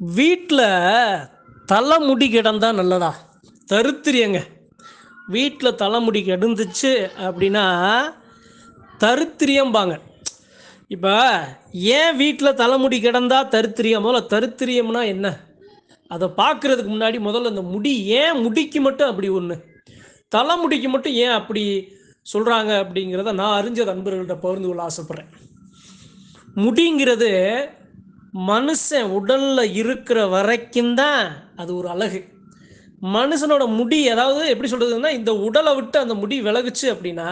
வீட்டில் தலைமுடி கிடந்தா நல்லதா? தருத்திரியங்க. வீட்டில் தலைமுடி கிடந்துச்சு அப்படின்னா தருத்திரியம்பாங்க. இப்போ ஏன் வீட்டில் தலைமுடி கிடந்தா தருத்திரியம் முதல்ல தருத்திரியம்னா என்ன? அதை பார்க்குறதுக்கு முன்னாடி முதல்ல இந்த முடி ஏன் முடிக்கு மட்டும் அப்படி ஒன்று தலைமுடிக்கு மட்டும் ஏன் அப்படி சொல்கிறாங்க அப்படிங்கிறத நான் அறிஞ்ச நண்பர்கள்ட்ட பகிர்ந்து கொள்ள ஆசைப்பட்றேன். முடிங்கிறது மனுஷன் உடல்ல இருக்கிற வரைக்கும் தான் அது ஒரு அழகு. மனுஷனோட முடி அதாவது எப்படி சொல்றதுன்னா இந்த உடலை விட்டு அந்த முடி விலகுச்சு அப்படின்னா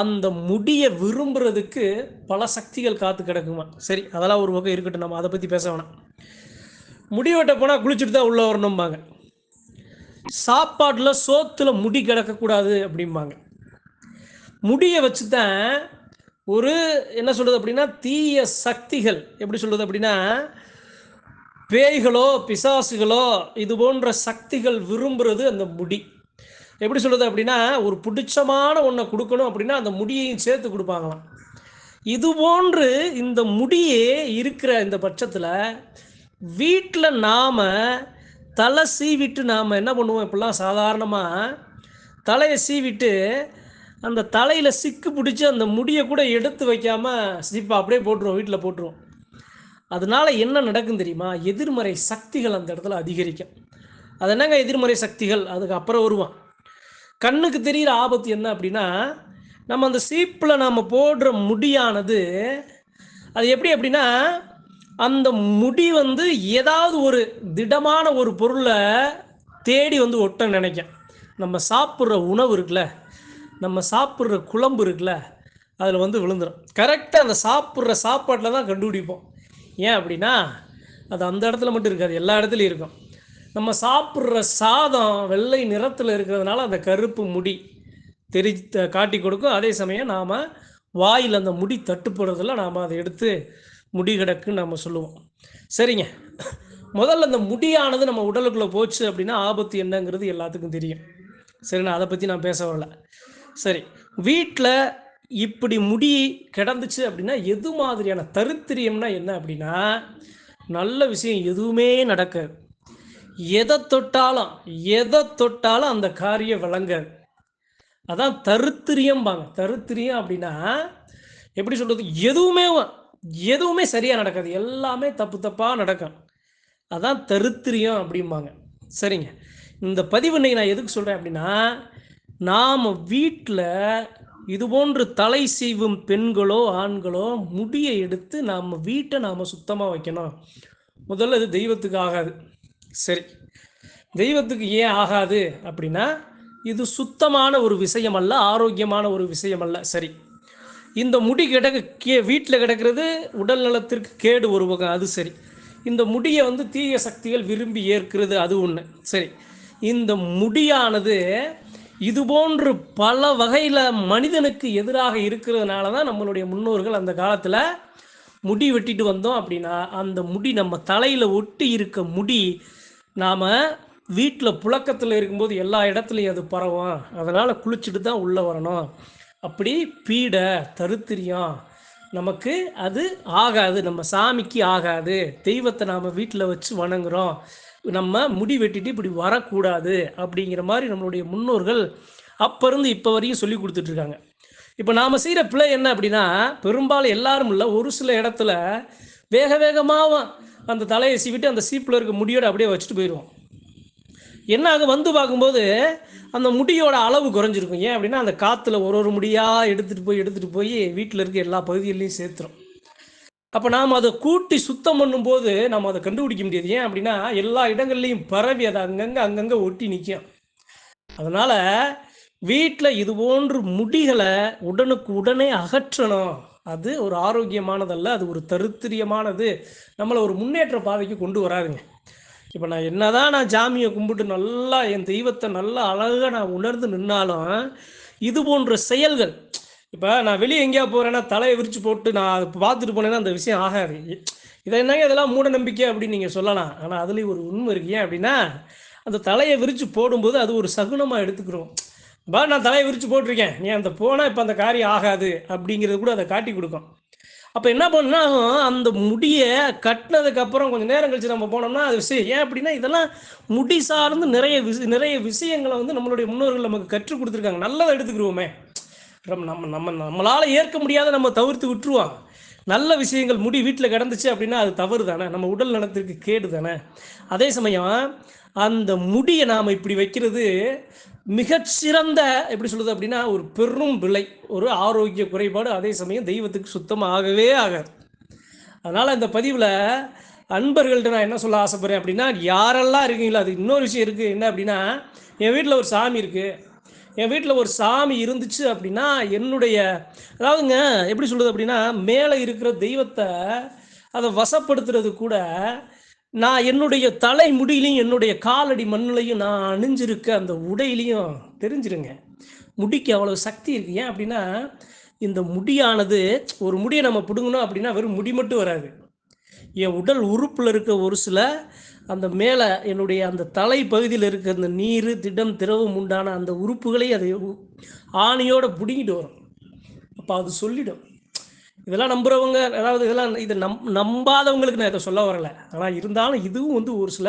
அந்த முடியை விரும்புறதுக்கு பல சக்திகள் காத்து கிடக்குமா? சரி அதெல்லாம் ஒரு பக்கம் இருக்கட்டும். நம்ம அதை பற்றி பேச வேணாம். முடி வெட்ட போனால் குளிச்சுட்டு தான் உள்ளே வரணும்பாங்க. சாப்பாட்டில் சோத்தில் முடி கிடக்கக்கூடாது அப்படிம்பாங்க. முடியை வச்சு தான் ஒரு என்ன சொல்கிறது அப்படின்னா தீய சக்திகள். எப்படி சொல்கிறது அப்படின்னா பேய்களோ பிசாசுகளோ இது போன்ற சக்திகள் விரும்புறது அந்த முடி. எப்படி சொல்கிறது அப்படின்னா ஒரு பிடிச்சமான ஒன்றை கொடுக்கணும் அப்படின்னா அந்த முடியையும் சேர்த்து கொடுப்பாங்களாம். இது போன்று இந்த முடியே இருக்கிற இந்த பட்சத்தில் வீட்டில் நாம் தலை சீவிட்டு நாம் என்ன பண்ணுவோம் இப்படிலாம் சாதாரணமாக தலையை சீவிட்டு அந்த தலையில் சிக்கு பிடிச்சி அந்த முடியை கூட எடுத்து வைக்காமல் சிப்பா அப்படியே போட்டுருவோம் வீட்டில் போட்டுருவோம் அதனால என்ன நடக்கும் தெரியுமா? எதிர்மறை சக்திகள் அந்த இடத்துல அதிகரிக்கும். அது என்னங்க எதிர்மறை சக்திகள்? அதுக்கு அப்புறம் வருவான் கண்ணுக்கு தெரிகிற ஆபத்து என்ன அப்படின்னா நம்ம அந்த சீப்பில் நாம் போடுற முடியானது அது எப்படி அப்படின்னா அந்த முடி வந்து ஏதாவது ஒரு திடமான ஒரு பொருளை தேடி வந்து ஒட்ட நினைக்கும். நம்ம சாப்பிட்ற உணவு இருக்குல்ல நம்ம சாப்பிட்ற குழம்பு இருக்குல்ல அதில் வந்து விழுந்துடும் கரெக்டாக அந்த சாப்பிட்ற சாப்பாட்டில் தான் கண்டுபிடிப்போம். ஏன் அப்படின்னா அது அந்த இடத்துல மட்டும் இருக்காது எல்லா இடத்துலையும் இருக்கும். நம்ம சாப்பிட்ற சாதம் வெள்ளை நிறத்தில் இருக்கிறதுனால அந்த கருப்பு முடி தெரி காட்டி கொடுக்கும். அதே சமயம் நாம் வாயில் அந்த முடி தட்டுப்படுறதில் நாம் அதை எடுத்து முடி கிடக்குன்னு நம்ம சொல்லுவோம். சரிங்க. முதல்ல அந்த முடியானது நம்ம உடலுக்குள்ளே போச்சு அப்படின்னா ஆபத்து என்னங்கிறது எல்லாத்துக்கும் தெரியும். சரி நான் அதை பற்றி நான் பேச வரல. சரி வீட்டில் இப்படி முடி கிடந்துச்சு அப்படின்னா எது மாதிரியான தருத்திரியம்னா என்ன அப்படின்னா நல்ல விஷயம் எதுவுமே நடக்காது. எதை தொட்டாலும் எதை தொட்டாலும் அந்த காரியம் விளங்காது. அதான் தருத்திரியம்பாங்க. தருத்திரியம் அப்படின்னா எப்படி சொல்றது? எதுவுமே எதுவுமே சரியாக நடக்காது. எல்லாமே தப்பு தப்பாக நடக்கும். அதான் தருத்திரியம் அப்படிம்பாங்க. சரிங்க. இந்த பதிவு இன்னைக்கு நான் எதுக்கு சொல்கிறேன் அப்படின்னா நாம் வீட்டில் இது போன்று தலை செய்வும் பெண்களோ ஆண்களோ முடியை எடுத்து நாம் வீட்டை நாம் சுத்தமாக வைக்கணும். முதல்ல இது தெய்வத்துக்கு ஆகாது. சரி. தெய்வத்துக்கு ஏன் ஆகாது அப்படின்னா இது சுத்தமான ஒரு விஷயம் அல்ல ஆரோக்கியமான ஒரு விஷயம் அல்ல. சரி. இந்த முடி கிடக்க கே வீட்டில் கிடக்கிறது உடல் நலத்திற்கு கேடு ஒரு வகை அது சரி. இந்த முடியை வந்து தீய சக்திகள் விரும்பி ஏற்கிறது அது ஒன்று சரி. இந்த முடியானது இது போன்று பல வகையில் மனிதனுக்கு எதிராக இருக்கிறதுனால தான் நம்மளுடைய முன்னோர்கள் அந்த காலத்தில் முடி வெட்டிட்டு வந்தோம் அப்படின்னா அந்த முடி நம்ம தலையில் ஒட்டி இருக்க முடி நாம் வீட்டில் புழக்கத்தில் இருக்கும்போது எல்லா இடத்துலையும் அது பரவும். அதனால் குளிச்சுட்டு தான் உள்ளே வரணும். அப்படி பீடை தருத்திரியம் நமக்கு அது ஆகாது. நம்ம சாமிக்கு ஆகாது. தெய்வத்தை நாம் வீட்டில் வச்சு வணங்குறோம். நம்ம முடி வெட்டிட்டு இப்படி வரக்கூடாது அப்படிங்கிற மாதிரி நம்மளுடைய முன்னோர்கள் அப்போ இருந்து இப்போ வரையும் சொல்லி கொடுத்துட்ருக்காங்க. இப்போ நாம் செய்கிற பிழை என்ன அப்படின்னா பெரும்பாலும் எல்லாரும் இல்லை ஒரு சில இடத்துல வேக வேகமாக அந்த தலையை சீவிட்டு அந்த சீப்பில் இருக்க முடியோட அப்படியே வச்சுட்டு போயிடுவோம். என்ன அங்கே வந்து பார்க்கும்போது அந்த முடியோட அளவு குறைஞ்சிருக்கும். ஏன் அப்படின்னா அந்த காற்றுல ஒரு ஒரு முடியாக எடுத்துகிட்டு போய் எடுத்துகிட்டு போய் வீட்டில் இருக்க எல்லா பகுதிகளையும் சேர்த்துரும். அப்போ நாம் அதை கூட்டி சுத்தம் பண்ணும்போது நம்ம அதை கண்டுபிடிக்க முடியாது. ஏன் அப்படின்னா எல்லா இடங்கள்லையும் பரவி அதை அங்கங்கே அங்கங்கே ஒட்டி நிற்கும் அதனால் வீட்டில் இது போன்று முடிகளை உடனுக்கு உடனே அகற்றணும். அது ஒரு ஆரோக்கியமானதல்ல அது ஒரு தருத்திரியமானது. நம்மளை ஒரு முன்னேற்ற பாதைக்கு கொண்டு வராதுங்க. இப்போ நான் என்னதான் நான் ஜாமியை கும்பிட்டு நல்லா என் தெய்வத்தை நல்லா அழகாக நான் உணர்ந்து நின்னாலும் இது போன்ற செயல்கள் இப்போ நான் வெளியே எங்கேயா போகிறேன்னா தலையை விரிச்சு போட்டு நான் அதை பார்த்துட்டு போனேன்னா அந்த விஷயம் ஆகாது. இதை என்னங்க இதெல்லாம் மூட நம்பிக்கை அப்படின்னு நீங்கள் சொல்லலாம். ஆனால் அதுலேயும் ஒரு உண்மை இருக்கு. ஏன் அப்படின்னா அந்த தலையை விரித்து போடும்போது அது ஒரு சகுனமாக எடுத்துக்கிறோம். பா நான் தலையை விரித்து போட்டிருக்கேன். நீ அந்த போனால் இப்போ அந்த காரியம் ஆகாது அப்படிங்கிறது கூட அதை காட்டி கொடுக்கும். அப்போ என்ன பண்ணா அந்த முடியை கட்டினதுக்கப்புறம் கொஞ்சம் நேரம் கழிச்சு நம்ம போனோம்னா அது விஷயம். ஏன் அப்படின்னா இதெல்லாம் முடி சார்ந்து நிறைய விஷ நிறைய விஷயங்களை வந்து நம்மளுடைய முன்னோர்கள் நமக்கு கற்றுக் கொடுத்துருக்காங்க. நல்லதை எடுத்துக்கிருவோமே. நம்ம நம்ம நம்ம நம்மளால் ஏற்க முடியாத நம்ம தவிர்த்து விட்டுருவாங்க. நல்ல விஷயங்கள் முடி வீட்டில் கிடந்துச்சு அப்படின்னா அது தவறு தானே. நம்ம உடல் நலத்திற்கு கேடு தானே. அதே சமயம் அந்த முடியை நாம் இப்படி வைக்கிறது மிகச்சிறந்த எப்படி சொல்லுது அப்படின்னா ஒரு பெரும் விலை ஒரு ஆரோக்கிய குறைபாடு. அதே சமயம் தெய்வத்துக்கு சுத்தமாகவே ஆகாது. அதனால் இந்த பதிவில் அன்பர்கள்ட்ட நான் என்ன சொல்ல ஆசைப்படுறேன் அப்படின்னா யாரெல்லாம் இருக்கீங்களோ அது இன்னொரு விஷயம் இருக்குது என்ன அப்படின்னா என் வீட்டில் ஒரு சாமி இருக்குது என் வீட்டில் ஒரு சாமி இருந்துச்சு அப்படின்னா என்னுடைய அதாவதுங்க எப்படி சொல்கிறது அப்படின்னா மேலே இருக்கிற தெய்வத்தை அதை வசப்படுத்துறது கூட நான் என்னுடைய தலை முடியிலையும் என்னுடைய காலடி மண்ணிலையும் நான் அணிஞ்சிருக்க அந்த உடையிலையும் தெரிஞ்சிருங்க. முடிக்கு அவ்வளோ சக்தி இருக்கு. ஏன் அப்படின்னா இந்த முடியானது ஒரு முடியை நம்ம பிடுங்கணும் அப்படின்னா வெறும் முடி மட்டும் வராது. என் உடல் உறுப்பில் இருக்க ஒரு சில அந்த மேலே என்னுடைய அந்த தலை பகுதியில் இருக்க அந்த நீர் திடம் திரவம் உண்டான அந்த உறுப்புகளை அதை ஆணியோடு பிடுங்கிட்டு வரும். அப்போ அது சொல்லிடும். இதெல்லாம் நம்புறவங்க அதாவது இதெல்லாம் இதை நம் நம்பாதவங்களுக்கு நான் இதை சொல்ல வரலை. ஆனால் இருந்தாலும் இதுவும் வந்து ஒரு சில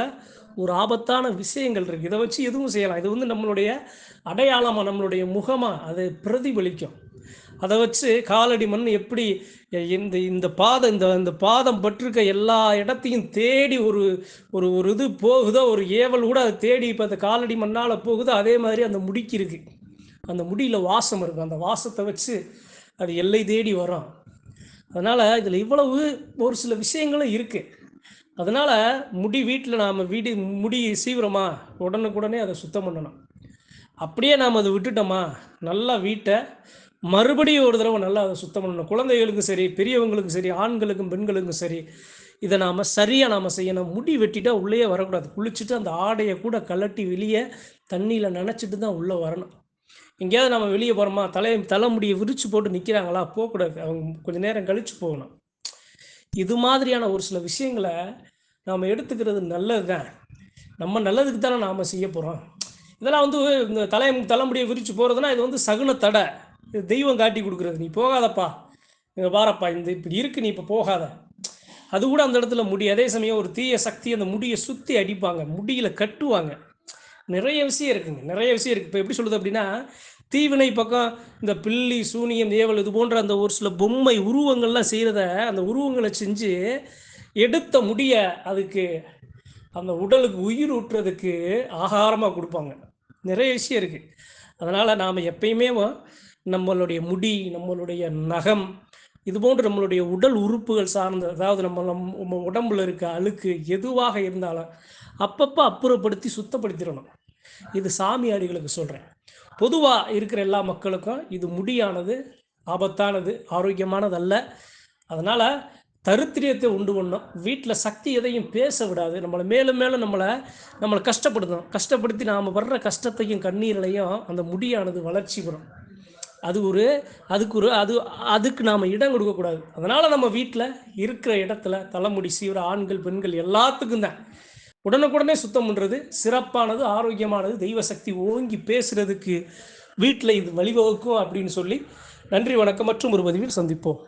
ஒரு ஆபத்தான விஷயங்கள் இருக்குது இதை வச்சு எதுவும் செய்யலாம். இது வந்து நம்மளுடைய அடையாளமாக நம்மளுடைய முகமாக அது பிரதிபலிக்கும். அதை வச்சு காலடி மண் எப்படி இந்த இந்த பாதம் இந்த இந்த பாதம் பட்டிருக்க எல்லா இடத்தையும் தேடி ஒரு ஒரு ஒரு இது போகுதோ ஒரு ஏவல் கூட அதை தேடி இப்போ அந்த காலடி மண்ணால் போகுதோ அதே மாதிரி அந்த முடிக்கு இருக்குது அந்த முடியில் வாசம் இருக்கும் அந்த வாசத்தை வச்சு அது எல்லை தேடி வரும். அதனால் இதில் இவ்வளவு ஒரு சில விஷயங்களும் இருக்குது அதனால் முடி வீட்டில் நாம் வீடு முடி சீவிரமா உடனுக்குடனே அதை சுத்தம் பண்ணணும். அப்படியே நாம் அதை விட்டுட்டோமா? நல்லா வீட்டை மறுபடியும் ஒரு தடவை நல்லா அதை சுத்தம் பண்ணணும். குழந்தைகளுக்கும் சரி பெரியவங்களுக்கும் சரி ஆண்களுக்கும் பெண்களுக்கும் சரி இதை நாம் சரியாக நாம் செய்யணும். முடி வெட்டிட்டா உள்ளே வரக்கூடாது. குளிச்சுட்டு அந்த ஆடையை கூட கலட்டி வெளியே தண்ணியில் நினச்சிட்டு தான் உள்ளே வரணும். எங்கேயாவது நம்ம வெளியே போகிறோமா தலை தலைமுடியை விரித்து போட்டு நிற்கிறாங்களா போகக்கூடாது. அவங்க கொஞ்சம் நேரம் கழித்து போகணும். இது மாதிரியான ஒரு சில விஷயங்களை நாம் எடுத்துக்கிறது நல்லது தான். நம்ம நல்லதுக்கு தானே நாம் செய்ய போகிறோம் இதெல்லாம் வந்து இந்த தலை தலைமுடியை விரித்து போகிறதுனா இது வந்து சகுன தடை. இது தெய்வம் காட்டி கொடுக்குறது. நீ போகாதப்பா. இங்கே பாரப்பா இந்த இப்படி இருக்கு நீ இப்போ போகாத. அது கூட அந்த இடத்துல முடி அதே சமயம் ஒரு தீய சக்தி அந்த முடியை சுற்றி அடிப்பாங்க. முடியில் கட்டுவாங்க. நிறைய விஷயம் இருக்குங்க. நிறைய விஷயம் இருக்குது இப்போ எப்படி சொல்லுது அப்படின்னா தீவினை பக்கம் இந்த பில்லி சூனியம் ஏவல் இது போன்ற அந்த ஒரு சில பொம்மை உருவங்கள்லாம் செய்கிறத அந்த உருவங்களை செஞ்சு எடுத்த முடிய அதுக்கு அந்த உடலுக்கு உயிர் ஊட்டுறதுக்கு ஆகாரமாக கொடுப்பாங்க. நிறைய விஷயம் இருக்குது அதனால் நாம் எப்பயுமே நம்மளுடைய முடி நம்மளுடைய நகம் இது போன்று நம்மளுடைய உடல் உறுப்புகள் சார்ந்த அதாவது நம்ம நம்ம உடம்புல இருக்க அழுக்கு எதுவாக இருந்தாலும் அப்பப்போ அப்புறப்படுத்தி சுத்தப்படுத்திடணும். இது சாமியாடிகளுக்கு சொல்கிறேன் பொதுவாக இருக்கிற எல்லா மக்களுக்கும் இது முடியானது ஆபத்தானது ஆரோக்கியமானது அல்ல அதனால் தருத்திரியத்தை உண்டு பண்ணும். வீட்டில் சக்தி எதையும் பேச விடாது. நம்மளை மேலும் மேலும் நம்மளை நம்மளை கஷ்டப்படுத்தணும் கஷ்டப்படுத்தி நாம் வர்ற கஷ்டத்தையும் கண்ணீரிலையும் அந்த முடியானது வளர்ச்சி பெறும். அது ஒரு அதுக்கு ஒரு அது அதுக்கு நாம் இடம் கொடுக்கக்கூடாது அதனால் நம்ம வீட்டில் இருக்கிற இடத்துல தலைமுடி சீவிர ஆண்கள் பெண்கள் எல்லாத்துக்கும் தான். உடனுக்குடனே சுத்தம் பண்ணுறது சிறப்பானது ஆரோக்கியமானது தெய்வ சக்தி ஓங்கி பேசுகிறதுக்கு வீட்டில் இது வழிவகுக்கும் அப்படின்னு சொல்லி நன்றி வணக்கம் மற்றும் ஒரு பதிவில் சந்திப்போம்.